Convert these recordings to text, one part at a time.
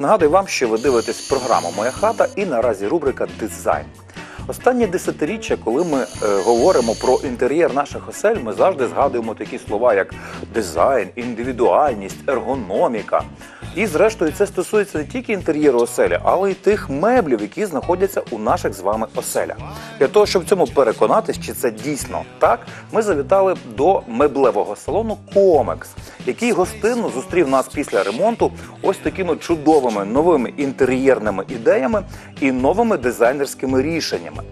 Нагадую вам, що ви дивитесь програму Моя хата і наразі рубрика Дизайн. Останнє десятиріччя, коли ми е, говоримо про інтер'єр наших осель, ми завжди згадуємо такі слова, як дизайн, індивідуальність, ергономіка. І, зрештою, це стосується не тільки інтер'єру оселі, але й тих меблів, які знаходяться у наших з вами оселях. Для того, щоб цьому переконатись, чи це дійсно так, ми завітали до меблевого салону Комекс, який гостинно зустрів нас після ремонту ось такими чудовими новими інтер'єрними ідеями і новими дизайнерськими рішеннями.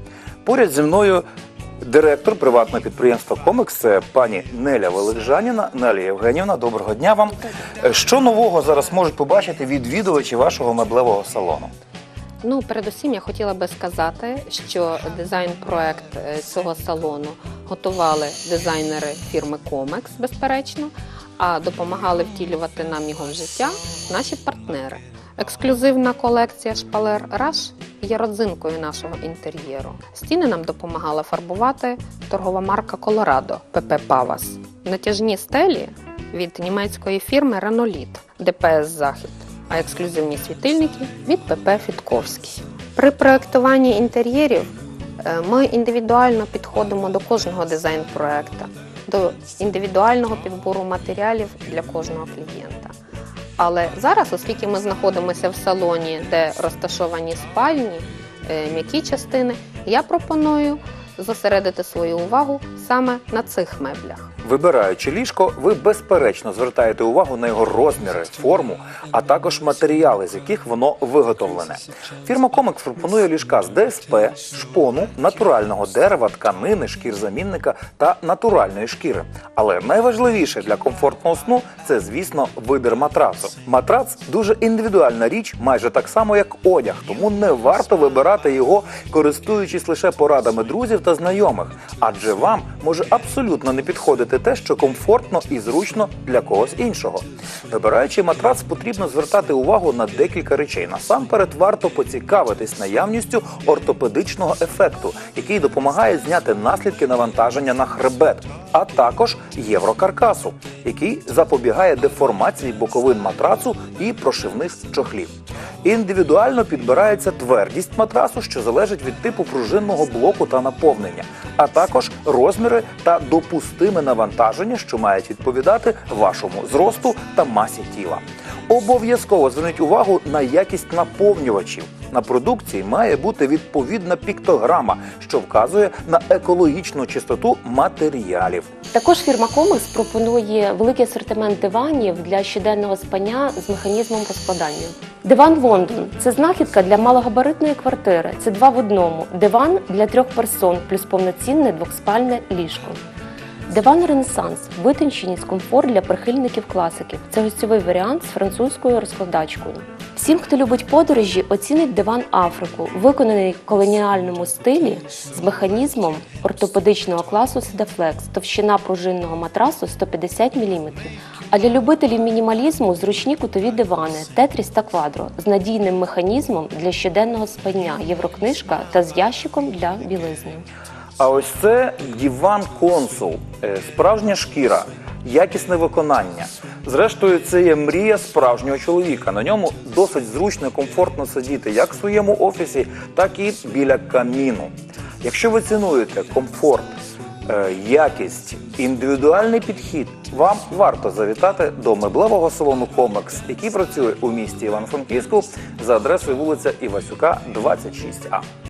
Поряд зі мною директор приватного підприємства Комекс пані Неля Великжаніна. Неля Євгенівна, доброго дня вам. Що нового зараз можуть побачити відвідувачі вашого меблевого салону? Ну, передусім, я хотіла би сказати, що дизайн-проект е, цього салону готували дизайнери фірми Комекс, безперечно, а допомагали втілювати нам його в життя наші партнери. Ексклюзивна колекція шпалер Rush є родзинкою нашого інтер'єру. Стіни нам допомагала фарбувати торгова марка Colorado ПП Павас. Натяжні стелі від німецької фірми Renolith ДПС Захід а ексклюзивні світильники від ПП Фітковський. При проєктуванні інтер'єрів е, ми індивідуально підходимо до кожного дизайн-проекта, до індивідуального підбору матеріалів для кожного клієнта. Але зараз, оскільки ми знаходимося в салоні, де розташовані спальні, е, м'які частини, я пропоную зосередити свою увагу саме на цих меблях. Вибираючи ліжко, ви безперечно звертаєте увагу на його розміри, форму, а також матеріали, з яких воно виготовлене. Фірма Комекс пропонує ліжка з ДСП, шпону, натурального дерева, тканини, шкір-замінника та натуральної шкіри. Але найважливіше для комфортного сну це, звісно, вибір матрацу. Матрац дуже індивідуальна річ, майже так само, як одяг, тому не варто вибирати його, користуючись лише порадами друзів та знайомих, адже вам може абсолютно не підходити те, що комфортно і зручно для когось іншого. Вибираючи матрац, потрібно звертати увагу на декілька речей. Насамперед варто поцікавитись наявністю ортопедичного ефекту, який допомагає зняти наслідки навантаження на хребет, а також єврокаркасу, який запобігає деформації боковин матрацу і прошивних чохлів. Індивідуально підбирається твердість матрасу, що залежить від типу пружинного блоку та наповнення, а також розміри та допустиме навантаження, що мають відповідати вашому зросту та масі тіла. Обов'язково зверніть увагу на якість наповнювачів. На продукції має бути відповідна піктограма, що вказує на екологічну чистоту матеріалів. Також фірма Комекс пропонує великий асортимент диванів для щоденного спання з механізмом розкладання. Диван Лондон це знахідка для малогабаритної квартири. Це два в одному. Диван для трьох персон плюс повноцінне двохспальне ліжко. Диван Ренесанс витонченість, комфорт для прихильників класиків. Це гостьовий варіант з французькою розкладачкою. Всім, хто любить подорожі, оцінить диван Африку, виконаний в колоніальному стилі з механізмом ортопедичного класу Sedaфlex, товщина пружинного матрасу 150 мм. А для любителів мінімалізму зручні кутові дивани Тетріс та Квадро з надійним механізмом для щоденного спання, єврокнижка та з ящиком для білизни. А ось це диван консул, Е, справжня шкіра, якісне виконання. Зрештою, це є мрія справжнього чоловіка. На ньому досить зручно і комфортно сидіти як в своєму офісі, так і біля каміну. Якщо ви цінуєте комфорт, е, якість, індивідуальний підхід, вам варто завітати до меблевого салону Комекс, який працює у місті Івано-Франківську за адресою вулиця Івасюка, 26А.